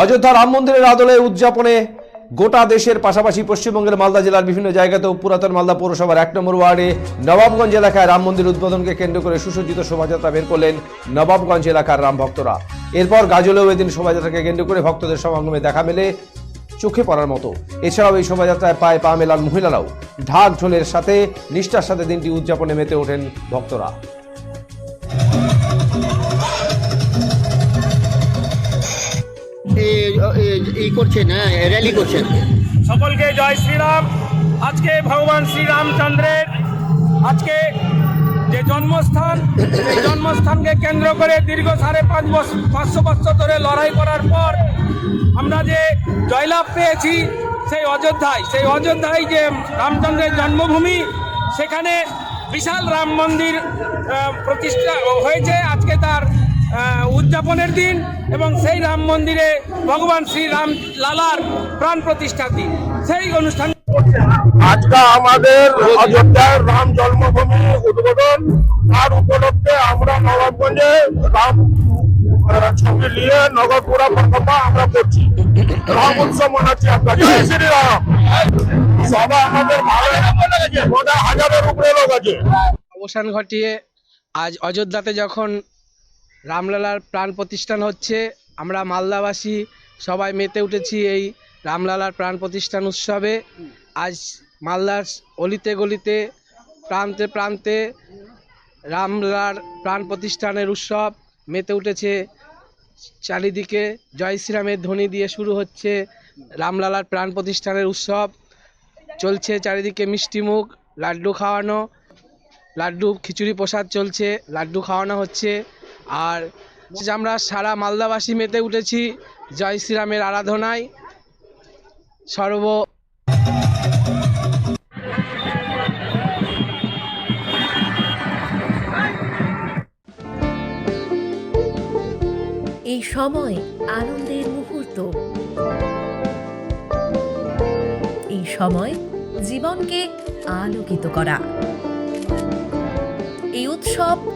অযোধ্যা রাম মন্দিরের আদলে উদযাপনে গোটা দেশের পাশাপাশি পশ্চিমবঙ্গের মালদা জেলার বিভিন্ন জায়গাতেও পুরাতন মালদা পৌরসভার এক নম্বর ওয়ার্ডে নবাবগঞ্জ এলাকায় রাম মন্দির উদ্বোধনকে কেন্দ্র করে সুসজ্জিত শোভাযাত্রা বের করলেন নবাবগঞ্জ এলাকার রাম ভক্তরা। এরপর গাজলেও এদিন শোভাযাত্রাকে কেন্দ্র করে ভক্তদের সমাগমে দেখা মেলে চোখে পড়ার মতো। এছাড়াও এই শোভাযাত্রায় পায়ে পা মেলান মহিলারাও। ঢাক ঢোলের সাথে, নিষ্ঠার সাথে দিনটি উদযাপনে মেতে ওঠেন ভক্তরা। এই করছেন র্যালি করছেন। সকলকে জয় শ্রীরাম। আজকে ভগবান শ্রীরামচন্দ্রের আজকে যে জন্মস্থান, সেই জন্মস্থানকে কেন্দ্র করে দীর্ঘ সাড়ে পাঁচ বছর পাঁচশো বছর ধরে লড়াই করার পর আমরা যে জয়লাভ পেয়েছি, সেই অযোধ্যায় সেই অযোধ্যায় যে রামচন্দ্রের জন্মভূমি, সেখানে বিশাল রাম মন্দির প্রতিষ্ঠা হয়েছে। আজকে তার উদযাপনের দিন এবং সেই রাম মন্দিরে ভগবান শ্রী রাম লালার প্রাণ প্রতিষ্ঠার দিন। সেই অনুষ্ঠান আজকে আমাদের অযোধ্যার রাম জন্মভূমি উদ্বোধন তার উপলক্ষে আমরা নবাবগঞ্জে রাম ছবি নিয়ে নগরপুরা পরিক্রমা আমরা করছি। রাম উৎসব মনাচ্ছি আমরা। জয় শ্রীরাম। সবাই আমাদের ভালো হাজারের উপরে লোক আছে। অবসান ঘটিয়ে আজ অযোধ্যাতে যখন রামলালার প্রাণ প্রতিষ্ঠান হচ্ছে। আমরা মালদাবাসী সবাই মেতে উঠেছি এই রামলালার প্রাণ প্রতিষ্ঠান উৎসবে। আজ মালদার অলিতে গলিতে, প্রান্তে প্রান্তে রামলার প্রাণ প্রতিষ্ঠানের উৎসব মেতে উঠেছে। চারিদিকে জয় শ্রীরামের ধ্বনি দিয়ে শুরু হচ্ছে রামলালার প্রাণ প্রতিষ্ঠানের উৎসব। চলছে চারিদিকে মিষ্টিমুখ লাড্ডু খাওয়ানো, লাড্ডু খিচুড়ি প্রসাদ চলছে, লাড্ডু খাওয়ানো হচ্ছে। আর আমরা সারা মালদাবাসী মেতে উঠেছি। জয় শ্রীরামের আরাধনায়। সর্ব এই সময় আনন্দের মুহূর্ত। এই সময় জীবনকে আলোকিত করা। এই উৎসব